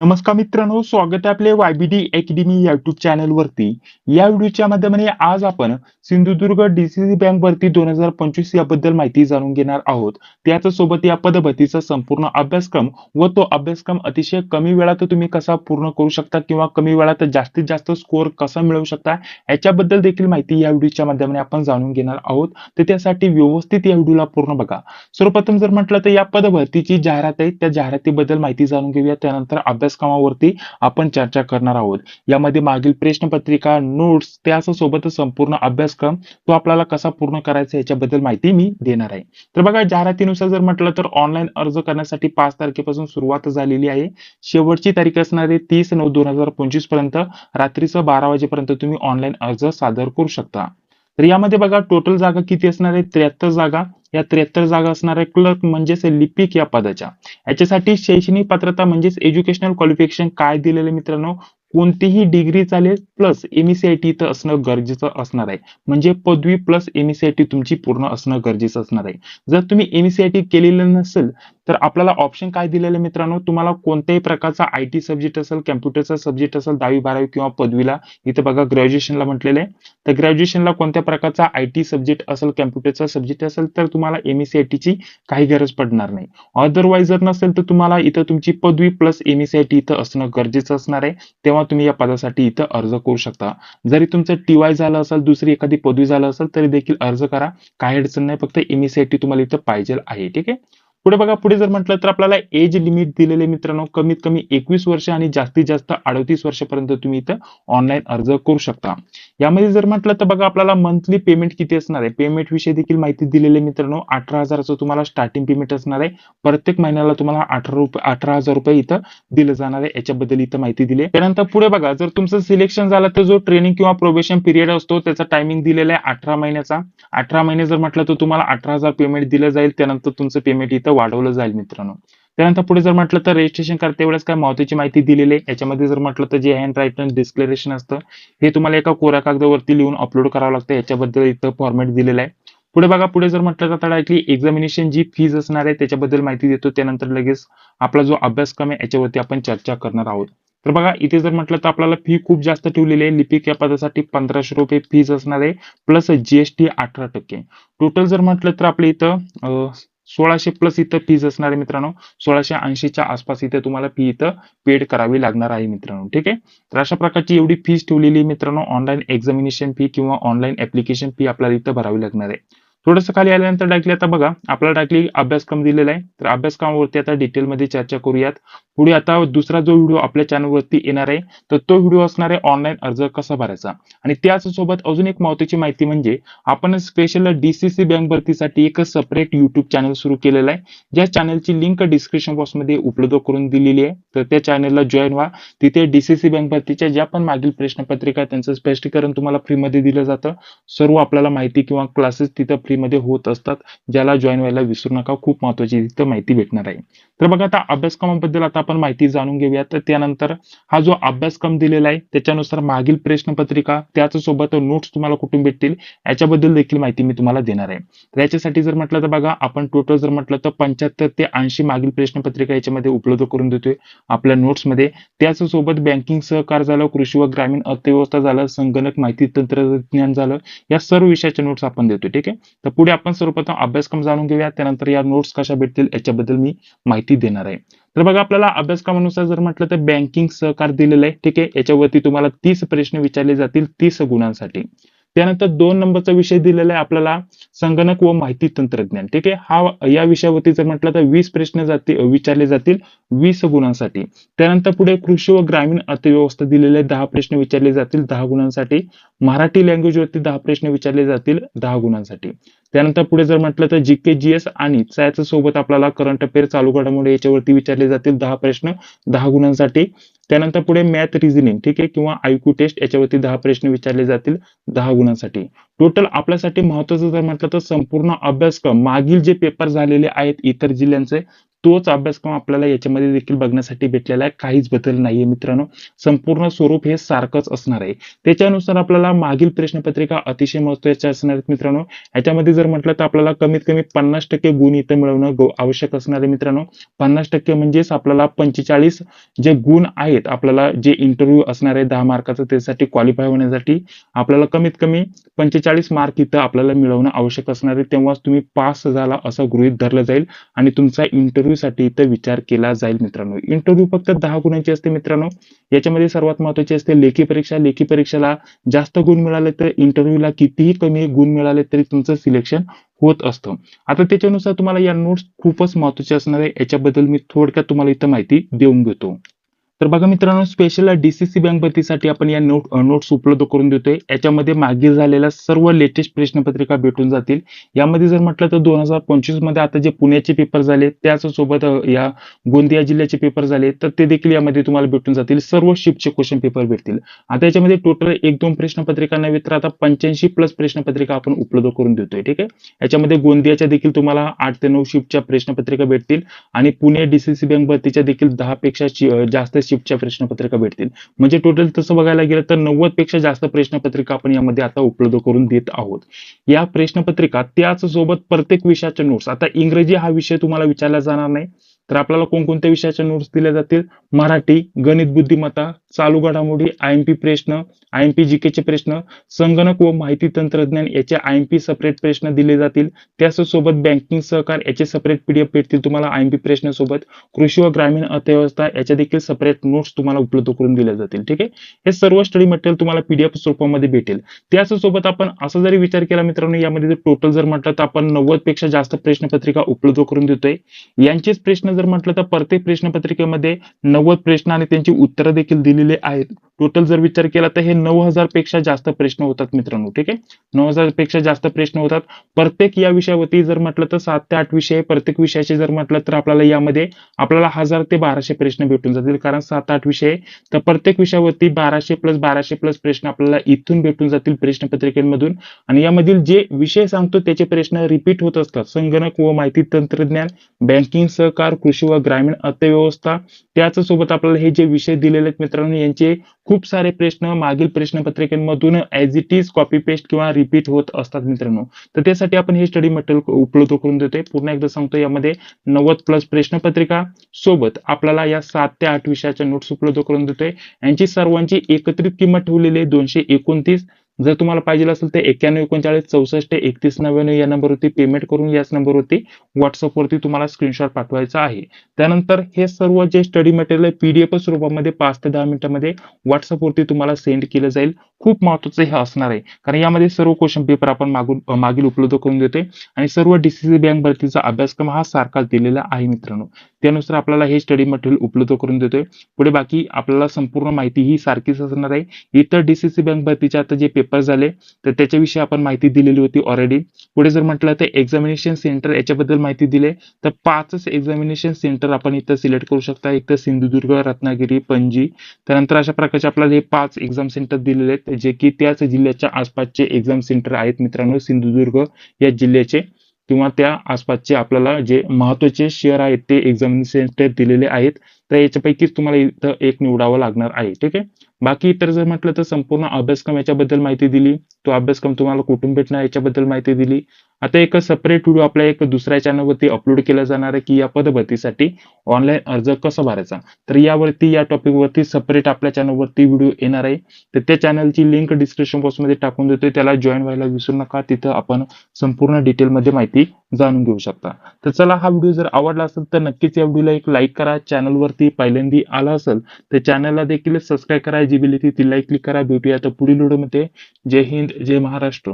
नमस्कार मित्रांनो स्वागत आहे आपले वायबीडी अकॅडमी युट्यूब चॅनल वरती. या व्हिडिओच्या माध्यमाने आज आपण सिंधुदुर्ग डीसीसी बँक भरती दोन हजार पंचवीस याबद्दल माहिती जाणून घेणार आहोत. त्याच या पदभरतीचा संपूर्ण अभ्यासक्रम व तो अभ्यासक्रम अतिशय कमी वेळात तुम्ही कसा पूर्ण करू शकता किंवा कमी वेळात जास्तीत जास्त स्कोअर कसा मिळवू शकता याच्याबद्दल देखील माहिती या व्हिडिओच्या माध्यमाने आपण जाणून घेणार आहोत. तर त्यासाठी व्यवस्थित या व्हिडिओला पूर्ण बघा. सर्वप्रथम जर म्हटलं तर या पदभरतीची जाहिरात आहे त्या जाहिरातीबद्दल माहिती जाणून घेऊया. त्यानंतर अभ्यासक्रमावरती आपण चर्चा करणार आहोत. यामध्ये मागील प्रश्नपत्रिका नोट्स त्यासोबतच संपूर्ण अभ्यासक्रम तो आपल्याला कसा पूर्ण करायचा याच्याबद्दल माहिती मी देणार आहे. तर बघा जाहिरातीनुसार जर म्हटलं तर ऑनलाईन अर्ज करण्यासाठी पाच तारखेपासून सुरुवात झालेली आहे. शेवटची तारीख असणारी तीस नऊ दोन हजार पंचवीसपर्यंत. रात्रीचं बारा वाजेपर्यंत तुम्ही ऑनलाईन अर्ज सादर करू शकता. तर यामध्ये बघा टोटल जागा किती असणार आहे? त्र्याहत्तर जागा. या त्र्याहत्तर जागा असणार आहे क्लर्क म्हणजेच लिपिक या पदाच्या. याच्यासाठी शैक्षणिक पात्रता म्हणजेच एज्युकेशनल क्वालिफिकेशन काय दिलेलं मित्रांनो? कोणतीही डिग्री चालेल प्लस एमईसीआयटी इथं असणं गरजेचं असणार आहे. म्हणजे पदवी प्लस एमईसीआयटी तुमची पूर्ण असणं गरजेचं असणार आहे. जर तुम्ही एमईसीआयटी केलेलं नसेल तर आपल्याला ऑप्शन काय दिलेलं मित्रांनो? तुम्हाला कोणत्याही प्रकारचा आय टी सब्जेक्ट असेल कम्प्युटरचा सब्जेक्ट असेल दहावी बारावी किंवा पदवीला इथं बघा ग्रॅज्युएशनला म्हटलेलं आहे. तर ग्रॅज्युएशनला कोणत्या प्रकारचा आय टी सब्जेक्ट असेल कॉम्प्युटरचा सब्जेक्ट असेल तर तुम्हाला एमईसीआयटीची काही गरज पडणार नाही. अदरवाईज जर नसेल तर तुम्हाला इथं तुमची पदवी प्लस एमईसीआयटी इथं असणं गरजेचं असणार आहे. तेव्हा तुम्ही या पदासाठी इथं अर्ज करू शकता. जरी तुमचं टीवाय झालं असेल दुसरी एखादी पदवी झालं असेल तरी देखील अर्ज करा. काही अडचण नाही फक्त एमईसीआयटी तुम्हाला इथं पाहिजे आहे ठीक आहे? पुढे बघा पुढे जर म्हटलं तर आपल्याला एज लिमिट दिलेले मित्रांनो कमीत कमी एकवीस वर्ष आणि जास्तीत जास्त अडतीस वर्षापर्यंत तुम्ही इथं ऑनलाईन अर्ज करू शकता. यामध्ये जर म्हटलं तर बघा आपल्याला मंथली पेमेंट किती असणार आहे? पेमेंट विषयी देखील माहिती दिलेली मित्रांनो अठरा हजाराचं तुम्हाला स्टार्टिंग पेमेंट असणार आहे. प्रत्येक महिन्याला तुम्हाला अठरा रुपये अठरा हजार रुपये इथं दिलं जाणार आहे. याच्याबद्दल इथं माहिती दिली आहे. त्यानंतर पुढे बघा जर तुमचं सिलेक्शन झालं तर जो ट्रेनिंग किंवा प्रोबेशन पिरियड असतो त्याचा टायमिंग दिलेला आहे अठरा महिन्याचा. अठरा महिने जर म्हटलं तर तुम्हाला अठरा हजार पेमेंट दिलं जाईल. त्यानंतर तुमचं पेमेंट इथं वाढवलं जाईल मित्रांनो. त्यानंतर पुढे जर म्हटलं तर रजिस्ट्रेशन करते वेळेस काय महत्वाची माहिती दिलेली आहे. याच्यामध्ये जर म्हटलं तर जे हँड रायटन डिस्क्लेरेशन असतं हे तुम्हाला एका कोऱ्या कागदावरती लिहून अपलोड करावं लागतं. याच्याबद्दल इथं फॉर्मॅट दिलेलं आहे. पुढे बघा पुढे जर म्हटलं तर डायरेक्टली एक्झामिनेशन जी फीज असणार आहे त्याच्याबद्दल माहिती देतो. त्यानंतर लगेच आपला जो अभ्यासक्रम आहे याच्यावरती आपण चर्चा करणार आहोत. तर बघा इथे जर म्हटलं तर आपल्याला फी खूप जास्त ठेवलेली आहे. लिपिक या पदासाठी पंधराशे रुपये फीज असणार आहे. प्लस जीएसटी अठरा टक्के. टोटल जर म्हटलं तर आपल्या इथं सोळाशे प्लस इथं फीज असणार आहे मित्रांनो. सोळाशे ऐंशीच्या आसपास इथे तुम्हाला फी इथं पेड करावी लागणार आहे मित्रांनो. ठीक आहे? तर अशा प्रकारची एवढी फीज ठेवलेली मित्रांनो. ऑनलाईन एक्झामिनेशन फी किंवा ऑनलाईन ऍप्लिकेशन फी आपल्याला इथं भरावी लागणार आहे. थोडंसं खाली आल्यानंतर डायरेक्टली आता बघा आपला डायरेक्टली अभ्यासक्रम दिलेला आहे. तर अभ्यासक्रमावरती आता डिटेलमध्ये चर्चा करूयात. पुढे आता दुसरा जो व्हिडिओ आपल्या चॅनलवरती येणार आहे तर तो व्हिडिओ असणार आहे ऑनलाईन अर्ज कसा भरायचा? आणि त्याच सोबत अजून एक महत्वाची माहिती म्हणजे आपण स्पेशल डीसीसी बँक भरतीसाठी एक सेपरेट युट्यूब चॅनल सुरू केलेलं आहे. ज्या चॅनलची लिंक डिस्क्रिप्शन बॉक्समध्ये उपलब्ध करून दिलेली आहे. तर त्या चॅनलला जॉईन व्हा. तिथे डीसीसी बँक भरतीच्या ज्या पण मागील प्रश्नपत्रिका त्यांचं स्पष्टीकरण तुम्हाला फ्रीमध्ये दिलं जातं. सर्व आपल्याला माहिती किंवा क्लासेस तिथं फ्री मध्ये होत असतात ज्याला जॉईन व्हायला विसरू नका. खूप महत्वाची तिथं माहिती भेटणार आहे. तर बघा आता अभ्यासक्रमाबद्दल आता आपण माहिती जाणून घेऊया. तर त्यानंतर हा जो अभ्यासक्रम दिलेला आहे त्याच्यानुसार मागील प्रश्नपत्रिका त्याचसोबत नोट्स तुम्हाला कुठून भेटतील याच्याबद्दल देखील माहिती मी तुम्हाला देणार आहे. तर याच्यासाठी जर म्हटलं तर बघा आपण टोटल जर म्हटलं तर पंच्याहत्तर ते ऐंशी मागील प्रश्नपत्रिका याच्यामध्ये उपलब्ध करून देतोय आपल्या नोट्समध्ये त्याच सोबत बँकिंग सहकार झालं कृषी व ग्रामीण अर्थव्यवस्था झालं संगणक माहिती तंत्रज्ञान झालं या सर्व विषयाच्या नोट्स आपण देतो ठीक आहे? तर पुढे आपण सर्वप्रथम अभ्यासक्रम जाणून घेऊया. त्यानंतर या नोट्स कशा भेटतील याच्याबद्दल मी माहिती देणार आहे. तर बघा आपल्याला अभ्यासक्रमानुसार जर म्हटलं तर बँकिंग सहकार दिलेलं आहे. ठीक आहे? याच्यावरती तुम्हाला तीस प्रश्न विचारले जातील तीस गुणांसाठी. त्यानंतर दोन नंबरचा विषय दिलेला आहे आपल्याला संगणक व माहिती तंत्रज्ञान. ठीक आहे? हा या विषयावरती जर म्हटलं तर वीस प्रश्न जातील विचारले जातील वीस गुणांसाठी. त्यानंतर पुढे कृषी व ग्रामीण अर्थव्यवस्था दिलेले दहा प्रश्न विचारले जातील दहा गुणांसाठी. मराठी लँग्वेज वरती दहा प्रश्न विचारले जातील दहा गुणांसाठी. त्यानंतर पुढे जर म्हटलं तर जीके जीएस आणि त्याच्या सोबत आपल्याला करंट अफेअर चालू घडामोडी याच्यावरती विचारले जातील दहा प्रश्न दहा गुणांसाठी. त्यानंतर पुढे मॅथ रिझनिंग ठीक आहे किंवा आयक्यू टेस्ट याच्यावरती दहा प्रश्न विचारले जातील दहा गुणांसाठी. टोटल आपल्यासाठी महत्वाचं जर म्हटलं तर संपूर्ण अभ्यासक्रम मागील जे पेपर झालेले आहेत इतर जिल्ह्यांचे तोच अभ्यासक्रम आपल्याला याच्यामध्ये देखील बघण्यासाठी भेटलेला आहे. काहीच बदल नाहीये मित्रांनो. संपूर्ण स्वरूप हे सारखंच असणार आहे. त्याच्यानुसार आपल्याला मागील प्रश्नपत्रिका अतिशय महत्त्वाच्या असणार आहेत मित्रांनो. याच्यामध्ये जर म्हटलं तर आपल्याला कमीत कमी पन्नास टक्के गुण इथं मिळवणं आवश्यक असणार आहे मित्रांनो. पन्नास टक्के म्हणजेच आपल्याला पंचेचाळीस जे गुण आहेत आपल्याला जे इंटरव्ह्यू असणार आहे दहा मार्काचं त्यासाठी क्वालिफाय होण्यासाठी आपल्याला कमीत कमी पंचेचाळीस मार्क इथं आपल्याला मिळवणं आवश्यक असणार आहे. तेव्हाच तुम्ही पास झाला असं गृहीत धरलं जाईल आणि तुमचा इंटरव्ह्यू साठी इथं विचार केला जाईल मित्रांनो. इंटरव्ह्यू फक्त दहा गुणांची असते मित्रांनो. याच्यामध्ये सर्वात महत्वाची असते लेखी परीक्षा. लेखी परीक्षेला जास्त गुण मिळाले तर इंटरव्ह्यूला कितीही कमी गुण मिळाले तरी तुमचं सिलेक्शन होत असतं. आता त्याच्यानुसार तुम्हाला या नोट्स खूपच महत्त्वाचे असणार आहे. याच्याबद्दल मी थोडक्यात तुम्हाला इथं माहिती देऊन घेतो. तर बघा मित्रांनो स्पेशल डीसीसी बँक भरतीसाठी आपण या नोट नोट्स उपलब्ध करून देतोय. याच्यामध्ये मागे झालेल्या सर्व लेटेस्ट प्रश्नपत्रिका भेटून जातील. यामध्ये जर म्हटलं तर दोन हजार पंचवीसमध्ये आता जे पुण्याचे पेपर झाले त्याच सोबत या गोंदिया जिल्ह्याचे पेपर झाले तर ते देखील यामध्ये तुम्हाला भेटून जातील. सर्व शिफ्टचे क्वेश्चन पेपर भेटतील. आता याच्यामध्ये टोटल एक दोन प्रश्नपत्रिका नव्हे तर आता पंच्याऐंशी प्लस प्रश्नपत्रिका आपण उपलब्ध करून देतोय ठीक आहे? याच्यामध्ये गोंदियाच्या देखील तुम्हाला आठ ते नऊ शिफ्टच्या प्रश्नपत्रिका भेटतील आणि पुणे डीसीसी बँक भरतीच्या देखील दहा पेक्षा जास्त शिफ्टच्या प्रश्नपत्रिका भेटतील. म्हणजे टोटल तसं बघायला गेलं तर नव्वदपेक्षा जास्त प्रश्नपत्रिका आपण यामध्ये आता उपलब्ध करून देत आहोत. या प्रश्नपत्रिका त्याच सोबत प्रत्येक विषयाच्या नोट्स आता इंग्रजी हा विषय तुम्हाला विचारला जाणार नाही. तर आपल्याला कोणकोणत्या विषयाच्या नोट्स दिल्या जातील? मराठी गणित बुद्धिमत्ता चालू घडामोडी आय एम पी प्रश्न आय एम पी प्रश्न संगणक व माहिती तंत्रज्ञान याचे आय एम पी सेपरेट प्रश्न दिले जातील. त्याचसोबत बँकिंग सहकार याचे सेपरेट पीडीएफ भेटतील तुम्हाला आय एम पी प्रश्नासोबत. कृषी व ग्रामीण अर्थव्यवस्था याच्या देखील सेपरेट नोट्स तुम्हाला उपलब्ध करून दिल्या जातील. ठीक आहे? हे सर्व स्टडी मटेरियल तुम्हाला पीडीएफ स्वरूपामध्ये भेटेल. त्याचसोबत आपण असा जरी विचार केला मित्रांनो यामध्ये जर टोटल जर म्हटलं तर आपण नव्वदपेक्षा जास्त प्रश्नपत्रिका उपलब्ध करून देतोय. यांचेच प्रश्न जर म्हटलं तर प्रत्येक प्रश्नपत्रिकेमध्ये नव्वद प्रश्न आणि त्यांची उत्तरं देखील दिलेली आहेत टोटल जर विचार केला तर हे नऊ हजारपेक्षा जास्त प्रश्न होतात मित्रांनो ठीक आहे? नऊ हजारपेक्षा जास्त प्रश्न होतात. प्रत्येक या विषयावरती जर म्हटलं तर सात ते आठ विषय प्रत्येक विषयाचे जर म्हटलं तर आपल्याला यामध्ये आपल्याला हजार ते बाराशे प्रश्न भेटून जातील. कारण सात आठ विषय तर प्रत्येक विषयावरती बाराशे प्लस बाराशे प्लस प्रश्न आपल्याला इथून भेटून जातील प्रश्नपत्रिकेमधून. आणि यामधील जे विषय सांगतो त्याचे प्रश्न रिपीट होत असतात. संगणक व माहिती तंत्रज्ञान बँकिंग सहकार कृषी व ग्रामीण अर्थव्यवस्था त्याच सोबत आपल्याला हे जे विषय दिलेले आहेत मित्रांनो यांचे खूप सारे प्रश्न मागील प्रश्नपत्रिकेमधून as it is copy paste किंवा रिपीट होत असतात मित्रांनो. तर त्यासाठी आपण हे स्टडी मटेरियल उपलब्ध करून देतोय. पुन्हा एकदा सांगतो यामध्ये नव्वद प्लस प्रश्नपत्रिका सोबत आपल्याला या सात ते आठ विषयाच्या नोट्स उपलब्ध करून देतोय. यांची सर्वांची एकत्रित किंमत ठेवलेली आहे दोनशे एकोणतीस. जर तुम्हाला पाहिजे असेल तर एक्क्याण्णव एकोणचाळीस चौसष्ट एकतीस नव्याण्णव या नंबरवरती पेमेंट करून याच नंबरवरती व्हॉट्सअपवरती तुम्हाला स्क्रीनशॉट पाठवायचा आहे. त्यानंतर हे सर्व जे स्टडी मटेरियल आहे पीडीएफ स्वरूपामध्ये पाच ते दहा मिनिटांमध्ये व्हॉट्सअपवरती तुम्हाला सेंड केलं जाईल. खूप महत्वाचं हे असणार आहे. कारण यामध्ये सर्व क्वेश्चन पेपर आपण मागून मागील उपलब्ध करून देतोय. आणि सर्व डीसीसी बँक भरतीचा अभ्यासक्रम हा सारखाच दिलेला आहे मित्रांनो. त्यानुसार आपल्याला हे स्टडी मटेरियल उपलब्ध करून देतोय. पुढे बाकी आपल्याला संपूर्ण माहिती ही सारखीच असणार आहे. इतर डीसीसी बँक भरतीचे आता जे पेपर झाले तर त्याच्याविषयी आपण माहिती दिलेली होती ऑलरेडी पुढे जर म्हटलं तर एक्झामिनेशन सेंटर याच्याबद्दल माहिती दिली तर पाचच एक्झामिनेशन सेंटर आपण इथं सिलेक्ट करू शकता. एक तर सिंधुदुर्ग रत्नागिरी पणजी. त्यानंतर अशा प्रकारचे आपल्याला हे पाच एक्झाम सेंटर दिलेले आहेत जे की त्याच जिल्ह्याच्या आसपासचे एक्झाम सेंटर आहेत. मित्रांनो सिंधुदुर्ग या जिल्ह्याचे किंवा त्या आसपासचे आपल्याला जे महत्त्वाचे शहर आहेत ते एक्झामिनेशन सेंटर दिलेले आहेत. तर याच्यापैकीच तुम्हाला इथं एक निवडावं लागणार आहे ठीक आहे? बाकी इतर जर म्हटलं तर संपूर्ण अभ्यासक्रम याच्याबद्दल माहिती दिली तो अभ्यासक्रम तुम्हाला कुठून भेटणार याच्याबद्दल माहिती दिली. आता एक सेपरेट व्हिडिओ आपल्या एक दुसऱ्या चॅनलवरती अपलोड केला जाणार आहे की या पदभरतीसाठी ऑनलाईन अर्ज कसा भरायचा? तर यावरती या टॉपिकवरती सेपरेट आपल्या चॅनलवरती व्हिडिओ येणार आहे. तर त्या चॅनलची लिंक डिस्क्रिप्शन बॉक्समध्ये टाकून देतोय. त्याला जॉईन व्हायला विसरू नका. तिथं आपण संपूर्ण डिटेलमध्ये माहिती जाणून घेऊ शकता. तर चला हा व्हिडिओ जर आवडला असेल तर नक्कीच या व्हिडिओला एक लाईक करा. चॅनलवरती पहिल्यांदा आला असेल तर चॅनलला देखील सबस्क्राईब करा. जी बिल ती लाईक क्लिक करा. भेटूया तर पुढील व्हिडिओमध्ये जय हिंद जय महाराष्ट्र.